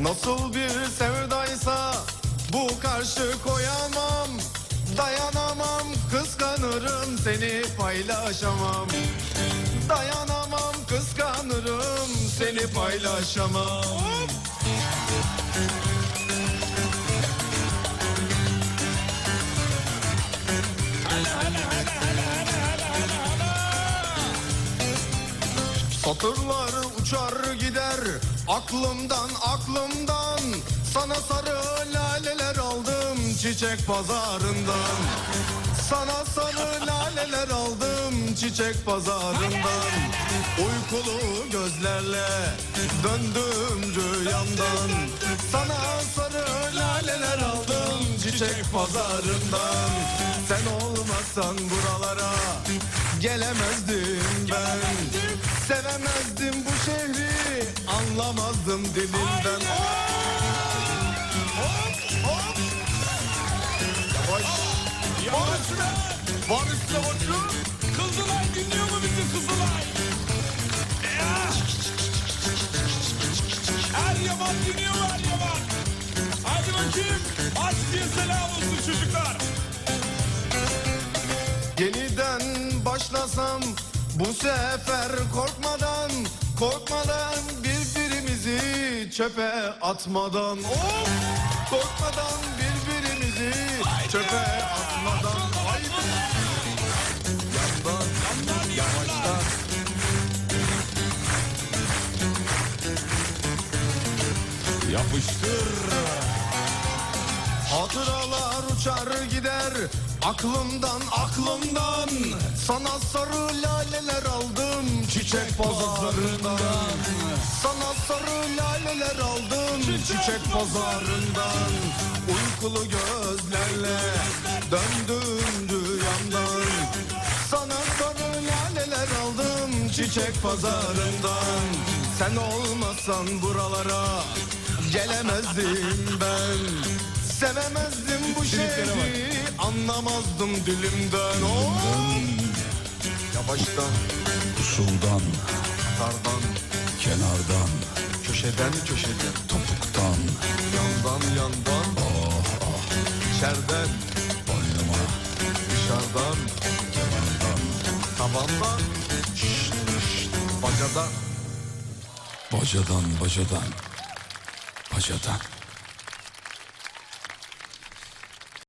Nasıl bir sevdaysa bu karşı koyamam. Dayanamam kıskanırım seni paylaşamam. Dayanamam kıskanırım seni paylaşamam. Hala hala Satırlar uçar gider. Aklımdan aklımdan. Sana sarı laleler aldım çiçek pazarından. Sana sarı laleler aldım çiçek pazarından. Uykulu gözlerle döndüm rüyamdan. Sana sarı laleler aldım çiçek pazarından. Sen olmasan buralara gelemezdim ben Sevemezdim bu şehri anlamazdım dilimden Hop hop Yavaş üstüne Var üstüne bakıyorum Kızılay dinliyor mu bizi Kızılay? Ya! Eryaman dinliyor mu Eryaman? Hadi bakayım. Aç diye selam olsun çocuklar. Yeniden başlasam bu sefer korkmadan Korkmadan birbirimizi çöpe atmadan. Of! Korkmadan birbirimizi çöpe atmadan. Haydi. Yandan yavaştan Yapıştır. Hatıralar uçar gider aklımdan aklımdan Sana sarı laleler aldım çiçek pazarından Sana sarı laleler aldım çiçek pazarından Uykulu gözlerle döndüm rüyamdan Sana sarı laleler aldım çiçek pazarından Sen olmasan buralara gelemezdim ben Sevemezdim bu şehri anlamazdım dilimden. Oh! Yavaştan, Usuldan, tardan, kenardan, köşeden köşeden topuktan, Yandan yandan, içeriden, boynuma, dışarıdan, kenardan, tavandan, şşt, şşt, bacadan. Bacadan, bacadan, bacadan.